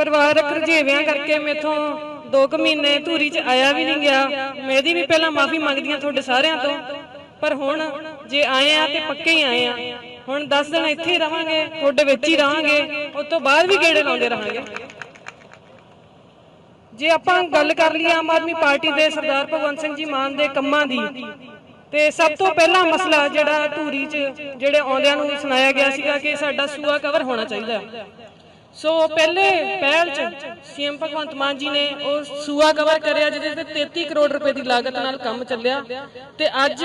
ਪਰਿਵਾਰਕ ਰਜੇਵਿਆਂ ਕਰਕੇ ਮੇਥੋਂ 2 ਕੁ ਮਹੀਨੇ ਧੂਰੀ 'ਚ ਆਇਆ ਵੀ ਨਹੀਂ ਗਿਆ। ਮੈਂ ਇਹਦੀ ਵੀ ਪਹਿਲਾਂ ਮਾਫੀ ਮੰਗਦੀ ਹਾਂ ਤੁਹਾਡੇ ਸਾਰਿਆਂ ਤੋਂ। ਪਰ ਹੁਣ ਜੇ ਆਏ ਆ ਤੇ ਪੱਕੇ ਹੀ ਆਏ ਆ। ਹੁਣ 10 ਦਿਨ ਇੱਥੇ ਹੀ ਰਵਾਂਗੇ ਤੁਹਾਡੇ ਵਿੱਚ ਹੀ ਰਵਾਂਗੇ ਉਸ ਤੋਂ ਬਾਅਦ ਵੀ ਗੇੜੇ ਲਾਉਂਦੇ ਰਹਾਂਗੇ। ਜੇ ਆਪਾਂ ਗੱਲ ਕਰ ਲਈਏ ਆਮ ਆਦਮੀ ਪਾਰਟੀ ਦੇ ਸਰਦਾਰ ਭਗਵੰਤ ਸਿੰਘ ਜੀ ਮਾਨ ਦੇ ਕੰਮਾਂ ਦੀ, ਤੇ ਸਭ ਤੋਂ ਪਹਿਲਾ ਮਸਲਾ ਜਿਹੜਾ ਧੂਰੀ 'ਚ ਜਿਹੜੇ ਆਉਂਦਿਆਂ ਨੂੰ ਸੁਣਾਇਆ ਗਿਆ ਸੀਗਾ ਕਿ ਸਾਡਾ ਸੂਆ ਕਵਰ ਹੋਣਾ ਚਾਹੀਦਾ। ਸੋ ਪਹਿਲੇ ਪਹਿਲ 'ਚ ਸੀਐਮ ਭਗਵੰਤ ਮਾਨ ਜੀ ਨੇ ਉਹ ਸੂਆ ਕਵਰ ਕਰਿਆ, ਜਿਹਦੇ ਤੇ 33 ਕਰੋੜ ਰੁਪਏ ਦੀ ਲਾਗਤ ਨਾਲ ਕੰਮ ਚੱਲਿਆ। ਤੇ ਅੱਜ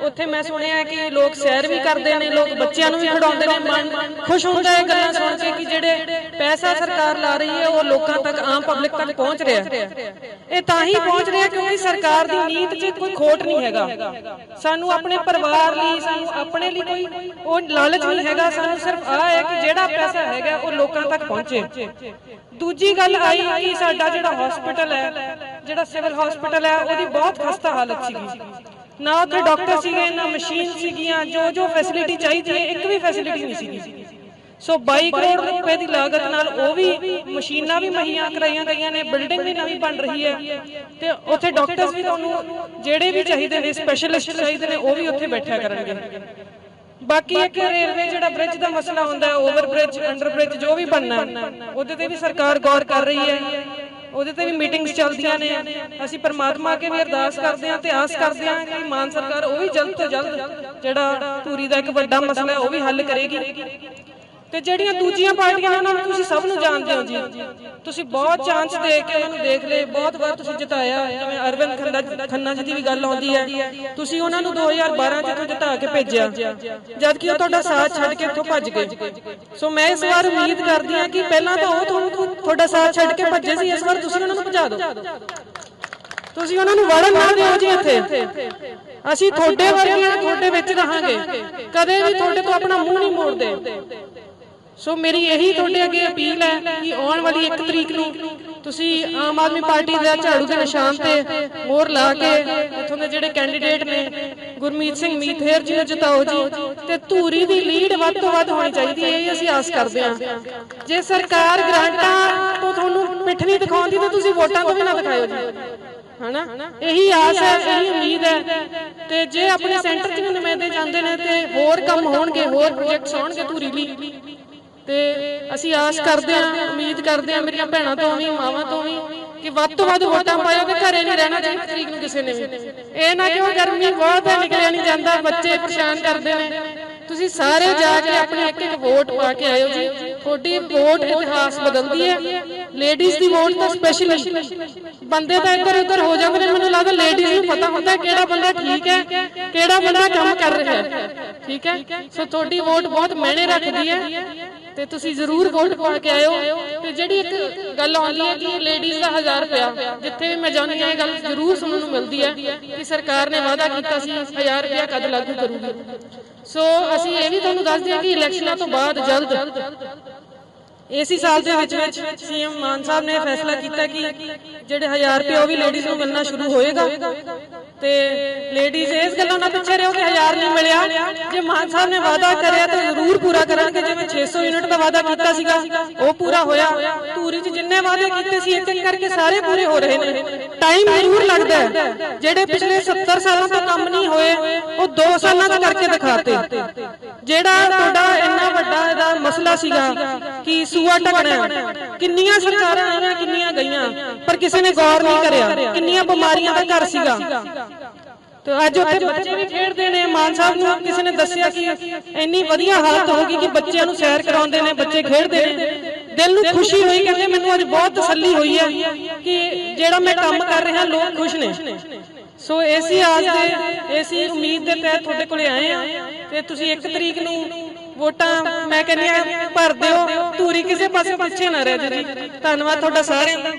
ਉੱਥੇ ਮੈਂ ਸੁਣਿਆ ਕਿ ਲੋਕ ਸੈਰ ਵੀ ਕਰਦੇ ਨੇ, ਲੋਕ ਬੱਚਿਆਂ ਨੂੰ ਵੀ ਖਿਡਾਉਂਦੇ ਨੇ, ਮਨ ਖੁਸ਼ ਹੁੰਦਾ ਹੈ ਗੱਲਾਂ ਸੁਣ ਕੇ ਕਿ ਜਿਹੜੇ ਪੈਸਾ ਸਰਕਾਰ ਲਾ ਰਹੀ ਹੈ, ਉਹ ਲੋਕਾਂ ਤੱਕ, ਆਮ ਪਬਲਿਕ ਤੱਕ ਪਹੁੰਚ ਰਿਹਾ। ਹੈ ਇਹ ਤਾਂ ਹੀ ਪਹੁੰਚ ਰਿਹਾ ਕਿਉਂਕਿ ਸਰਕਾਰ ਦੀ ਨੀਤ 'ਚ ਕੋਈ ਖੋਟ ਨਹੀਂ ਹੈਗਾ। ਸਾਨੂੰ ਆਪਣੇ ਪਰਿਵਾਰ ਲਈ, ਸਾਨੂੰ ਆਪਣੇ ਲਈ ਕੋਈ ਉਹ ਲਾਲਚ ਨਹੀਂ ਹੈਗਾ। ਸਾਨੂੰ ਸਿਰਫ ਆ ਹੈ ਕਿ ਜਿਹੜਾ ਪੈਸਾ ਹੈਗਾ, ਉਹ ਲੋਕਾਂ ਤੱਕ ਪਹੁੰਚੇ। ਦੂਜੀ ਗੱਲ ਆਈ ਕਿ ਸਾਡਾ ਜਿਹੜਾ ਹਸਪੀਟਲ ਹੈ, ਜਿਹੜਾ ਸਿਵਲ ਹਸਪੀਟਲ ਹੈ, ਉਹਦੀ ਬਹੁਤ ਖਸਤਾ ਹਾਲਤ ਸੀਗੀ। ਨਾ ਉੱਥੇ ਡਾਕਟਰ ਸੀਗੇ, ਨਾ ਮਸ਼ੀਨ ਸੀਗੀਆਂ ਜੋ ਜੋ ਫੈਸਿਲਿਟੀ ਚਾਹੀਦੀ ਹੈ, ਇੱਕ ਵੀ ਫੈਸਿਲਿਟੀ ਨਹੀਂ ਸੀਗੀ। ਸੋ 22 ਕਰੋੜ ਰੁਪਏ ਦੀ ਲਾਗਤ ਨਾਲ ਉਹ ਵੀ ਮਸ਼ੀਨਾਂ ਵੀ ਮੁਹੱਈਆ ਕਰਾਈਆਂ ਗਈਆਂ ਨੇ ਬਿਲਡਿੰਗ ਵੀ ਨਵੀਂ ਬਣ ਰਹੀ ਹੈ। ਤੇ ਉੱਥੇ ਡਾਕਟਰਸ ਵੀ ਤੁਹਾਨੂੰ ਜਿਹੜੇ ਵੀ ਚਾਹੀਦੇ ਨੇ ਸਪੈਸ਼ਲਿਸਟ ਚਾਹੀਦੇ ਨੇ ਉਹ ਵੀ ਉੱਥੇ ਬੈਠਿਆ ਕਰਨਗੇ। ਬਾਕੀ ਇੱਕ ਰੇਲਵੇ ਜਿਹੜਾ ਬ੍ਰਿਜ ਦਾ ਮਸਲਾ ਹੁੰਦਾ ਹੈ ਓਵਰ ਬ੍ਰਿਜ ਅੰਡਰ ਬ੍ਰਿਜ ਜੋ ਵੀ ਬਣਨਾ ਉਹਦੇ ਤੇ ਵੀ ਸਰਕਾਰ ਗੌਰ ਕਰ ਰਹੀ ਹੈ। ਉਹਦੇ ਤੇ ਵੀ ਮੀਟਿੰਗਸ ਚੱਲਦੀਆਂ ਨੇ। ਅਸੀਂ ਪਰਮਾਤਮਾ ਅੱਗੇ ਵੀ ਅਰਦਾਸ ਕਰਦੇ ਹਾਂ ਤੇ ਆਸ ਕਰਦੇ ਹਾਂ ਕਿ ਮਾਨ ਸਰਕਾਰ ਉਹ ਵੀ ਜਲਦ ਤੋਂ ਜਲਦ ਜਿਹੜਾ ਧੂਰੀ ਦਾ ਇੱਕ ਵੱਡਾ ਮਸਲਾ ਹੈ ਉਹ ਵੀ ਹੱਲ ਕਰੇਗੀ। ਤੇ ਜਿਹੜੀਆਂ ਦੂਜੀਆਂ ਪਾਰਟੀਆਂ ਨੇ ਉਹਨਾਂ ਨੂੰ ਤੁਸੀਂ ਸਭ ਨੂੰ ਜਾਣਦੇ ਹੋ ਜੀ। ਤੁਸੀਂ ਬਹੁਤ ਚਾਂਸ ਦੇ ਕੇ ਉਹਨਾਂ ਨੂੰ ਦੇਖ ਲਏ, ਬਹੁਤ ਵਾਰ ਤੁਸੀਂ ਜਿਤਾਇਆ। ਜਿਵੇਂ ਅਰਵਿੰਦ ਖੰਨਾ ਖੰਨਾ ਜੀ ਦੀ ਵੀ ਗੱਲ ਆਉਂਦੀ ਹੈ। ਤੁਸੀਂ ਉਹਨਾਂ ਨੂੰ 2012 ਚ ਇੱਥੋਂ ਜਿਤਾ ਕੇ ਭੇਜਿਆ। ਜਦ ਕਿ ਉਹ ਤੁਹਾਡਾ ਸਾਥ ਛੱਡ ਕੇ ਇੱਥੋਂ ਭੱਜ ਗਏ। ਸੋ ਮੈਂ ਇਸ ਵਾਰ ਉਮੀਦ ਕਰਦੀ ਹਾਂ ਕਿ ਪਹਿਲਾਂ ਤਾਂ ਉਹ ਤੁਹਾਨੂੰ ਤੁਹਾਡਾ ਸਾਥ ਛੱਡ ਕੇ ਭੱਜੇ ਸੀ। ਇਸ ਵਾਰ ਤੁਸੀਂ ਉਹਨਾਂ ਨੂੰ ਭਜਾ ਦਿਓ। ਤੁਸੀਂ ਉਹਨਾਂ ਨੂੰ ਵੜਨ ਨਾ ਦਿਓ ਜੀ ਇੱਥੇ। ਅਸੀਂ ਤੁਹਾਡੇ ਵਰਗੀਆਂ ਤੁਹਾਡੇ ਵਿੱਚ ਰਹਾਂਗੇ। ਕਦੇ ਵੀ ਤੁਹਾਡੇ ਤੋਂ ਆਪਣਾ ਮੂੰਹ ਨਹੀਂ ਮੋੜਦੇ। ਸੋ ਮੇਰੀ ਇਹੀ ਤੁਹਾਡੇ ਅੱਗੇ ਅਪੀਲ ਹੈ ਕਿ ਆਉਣ ਵਾਲੀ 1 ਤਰੀਕ ਨੂੰ ਤੁਸੀਂ ਆਮ ਆਦਮੀ ਪਾਰਟੀ ਦਾ ਝਾੜੂ ਦੇ ਨਿਸ਼ਾਨ ਤੇ ਮੋਹਰ ਲਾ ਕੇ ਇੱਥੋਂ ਦੇ ਜਿਹੜੇ ਕੈਂਡੀਡੇਟ ਨੇ ਗੁਰਮੀਤ ਸਿੰਘ ਮੀਥੇਰ ਜੀ ਨੂੰ ਜਿਤਾਓ ਜੀ। ਤੇ ਧੂਰੀ ਦੀ ਲੀਡ ਵੱਧ ਤੋਂ ਵੱਧ ਹੋਣੀ ਚਾਹੀਦੀ ਹੈ ਇਹ ਅਸੀਂ ਆਸ ਕਰਦੇ ਹਾਂ। ਜੇ ਸਰਕਾਰ ਗ੍ਰਾਂਟਾਂ ਤੋਂ ਤੁਹਾਨੂੰ ਪਿੱਠ ਨਹੀਂ ਦਿਖਾਉਂਦੀ ਤਾਂ ਤੁਸੀਂ ਵੋਟਾਂ ਤੋਂ ਵੀ ਨਾ ਦਿਖਾਇਓ ਜੀ। ਹਨਾ? ਇਹੀ ਆਸ ਹੈ ਇਹੀ ਉਮੀਦ ਹੈ। ਤੇ ਜੇ ਆਪਣੇ ਸੈਂਟਰ 'ਚ ਨੁਮਾਇੰਦੇ ਜਾਂਦੇ ਨੇ ਤੇ ਹੋਰ ਕੰਮ ਹੋਣਗੇ ਹੋਰ ਪ੍ਰੋਜੈਕਟਸ ਹੋਣਗੇ ਧੂਰੀ ਲਈ ਤੇ ਅਸੀਂ ਆਸ ਕਰਦੇ ਹਾਂ, ਉਮੀਦ ਕਰਦੇ ਹਾਂ ਮੇਰੀਆਂ ਭੈਣਾਂ ਤੋਂ ਵੀ, ਮਾਵਾਂ ਤੋਂ ਵੀ, ਕਿ ਵੱਧ ਤੋਂ ਵੱਧ ਵੋਟਾਂ ਪਾਇਓ ਤੇ ਘਰੇ ਨਹੀਂ ਰਹਿਣਾ ਚਾਹੀਦਾ ਤਰੀਕ ਨੂੰ ਕਿਸੇ ਨੇ ਵੀ। ਇਹ ਨਾ ਕਿ ਉਹ ਗਰਮੀ ਬਹੁਤ ਹੈ, ਨਿਕਲਿਆ ਨਹੀਂ ਜਾਂਦਾ, ਬੱਚੇ ਪਰੇਸ਼ਾਨ ਕਰਦੇ ਨੇ। ਤੁਸੀਂ ਸਾਰੇ ਜਾ ਕੇ ਆਪਣੀ ਇੱਕ ਇੱਕ ਵੋਟ ਪਾ ਕੇ ਆਇਓ ਜੀ। ਤੁਹਾਡੀ ਵੋਟ ਇਤਿਹਾਸ ਬਦਲਦੀ ਹੈ। ਲੇਡੀਜ਼ ਦੀ ਵੋਟ ਤਾਂ ਸਪੈਸ਼ਲੀ ਬੰਦੇ ਤਾਂ ਇੱਧਰ ਉੱਧਰ ਹੋ ਜਾਂਦੇ ਨੇ, ਮੈਨੂੰ ਲੱਗਦਾ ਲੇਡੀਜ਼ ਨੂੰ ਪਤਾ ਹੁੰਦਾ ਕਿਹੜਾ ਬੰਦਾ ਠੀਕ ਹੈ, ਕਿਹੜਾ ਬੰਦਾ ਕੰਮ ਕਰ ਰਿਹਾ ਹੈ। ਠੀਕ ਹੈ? ਸੋ ਤੁਹਾਡੀ ਵੋਟ ਬਹੁਤ ਮਾਇਨੇ ਰੱਖਦੀ ਹੈ ਤੇ ਤੁਸੀਂ ਜ਼ਰੂਰ ਵੋਟ ਪਾ ਕੇ ਆਇਓ ਤੇ ਜਿਹੜੀ ਇੱਕ ਗੱਲ ਆਉਂਦੀ ਹੈ ਕਿ ਲੇਡੀਜ਼ ਦਾ 1000 ਰੁਪਿਆ ਜਿੱਥੇ ਵੀ ਮੈਂ ਜਾਂਦੀ ਹਾਂ, ਇਹ ਗੱਲ ਜ਼ਰੂਰ ਸੁਣਨ ਨੂੰ ਮਿਲਦੀ ਹੈ ਕਿ ਸਰਕਾਰ ਨੇ ਵਾਅਦਾ ਕੀਤਾ ਸੀ 1000 ਰੁਪਿਆ ਕਦ ਲਾਗੂ ਕਰੂਗੀ। ਸੋ ਅਸੀਂ ਇਹ ਵੀ ਤੁਹਾਨੂੰ ਦੱਸਦੇ ਹਾਂ ਕਿ ਇਲੈਕਸ਼ਨਾਂ ਤੋਂ ਬਾਅਦ ਜਲਦ ਇਸੇ ਸਾਲ ਦੇ ਵਿੱਚ ਵਿੱਚ ਸੀਐਮ ਮਾਨ ਸਾਹਿਬ ਨੇ ਫੈਸਲਾ ਕੀਤਾ ਕਿ ਜਿਹੜੇ 1000 ਰੁਪਏ ਉਹ ਵੀ ਲੇਡੀਜ਼ ਨੂੰ ਮਿਲਣਾ ਸ਼ੁਰੂ ਹੋਏਗਾ, ਤੇ ਲੇਡੀਜ਼ ਇਸ ਗੱਲਾਂ ਨਾਲ ਪਿੱਛੇ ਰਹੋ ਕਿ 1000 ਨਹੀਂ ਮਿਲਿਆ। ਜੇ ਮਾਨ ਸਾਹਿਬ ਨੇ ਵਾਅਦਾ ਕਰਿਆ ਤਾਂ ਜ਼ਰੂਰ ਪੂਰਾ ਕਰਨਗੇ। ਜਿਵੇਂ 600 ਯੂਨਿਟ ਦਾ ਵਾਅਦਾ ਕੀਤਾ ਸੀਗਾ, ਉਹ ਪੂਰਾ ਹੋਇਆ। ਧੂਰੀ 'ਚ ਜਿੰਨੇ ਵਾਅਦੇ ਕੀਤੇ ਸੀ ਇੱਕ ਇੱਕ ਕਰਕੇ ਸਾਰੇ ਪੂਰੇ ਹੋ ਰਹੇ ਨੇ। ਟਾਈਮ ਜ਼ਰੂਰ ਲੱਗਦਾ ਹੈ। ਜਿਹੜੇ ਪਿਛਲੇ 70 ਸਾਲਾਂ ਤੋਂ ਕੰਮ ਨਹੀਂ ਹੋਏ, ਉਹ 2 ਸਾਲਾਂ 'ਚ ਕਰਕੇ ਦਿਖਾਤੇ। ਜਿਹੜਾ ਤੁਹਾਡਾ ਇੰਨਾ ਵੱਡਾ ਇਹਦਾ ਮਸਲਾ ਸੀਗਾ ਕਿ ਸੂਆ ਟਕਣਾ ਕਿੰਨੀਆਂ ਸਰਕਾਰਾਂ ਆਈਆਂ, ਕਿੰਨੀਆਂ ਗਈਆਂ, ਪਰ ਕਿਸੇ ਨੇ ਗੌਰ ਨਹੀਂ ਕਰਿਆ। ਕਿੰਨੀਆਂ ਬਿਮਾਰੀਆਂ ਦਾ ਘਰ ਸੀਗਾ। ਤੇ ਅੱਜ ਉੱਥੇ ਬੱਚੇ ਵੀ ਖੇਡਦੇ ਨੇ। ਮਾਨ ਸਾਹਿਬ ਨੂੰ ਕਿਸੇ ਨੇ ਦੱਸਿਆ ਕਿ ਇੰਨੀ ਵਧੀਆ ਹਾਲਤ ਹੋ ਗਈ ਕਿ ਬੱਚਿਆਂ ਨੂੰ ਸੈਰ ਕਰਾਉਂਦੇ ਨੇ, ਬੱਚੇ ਖੇਡਦੇ ਨੇ। ਦਿਲ ਨੂੰ ਖੁਸ਼ੀ ਹੋਈ, ਕਹਿੰਦੇ ਮੈਨੂੰ ਅੱਜ ਬਹੁਤ ਤਸੱਲੀ ਹੋਈ ਹੈ ਕਿ ਜਿਹੜਾ ਮੈਂ ਕੰਮ ਕਰ ਰਿਹਾ, ਲੋਕ ਖੁਸ਼ ਨੇ। ਸੋ ਐਸੀ ਆਸ ਦੇ ਐਸੀ ਉਮੀਦ ਦੇ ਤਹਿਤ ਤੁਹਾਡੇ ਕੋਲੇ ਆਏ ਆ ਤੇ ਤੁਸੀਂ 1 ਤਰੀਕ ਨੂੰ ਵੋਟਾਂ, ਮੈਂ ਕਹਿੰਦੀ ਆ ਭਰ ਦਿਓ। ਧੂਰੀ ਕਿਸੇ ਪਾਸੇ ਪਿੱਛੇ ਨਾ ਰਹਿ ਜੀ। ਧੰਨਵਾਦ ਤੁਹਾਡਾ ਸਾਰਿਆਂ ਦਾ।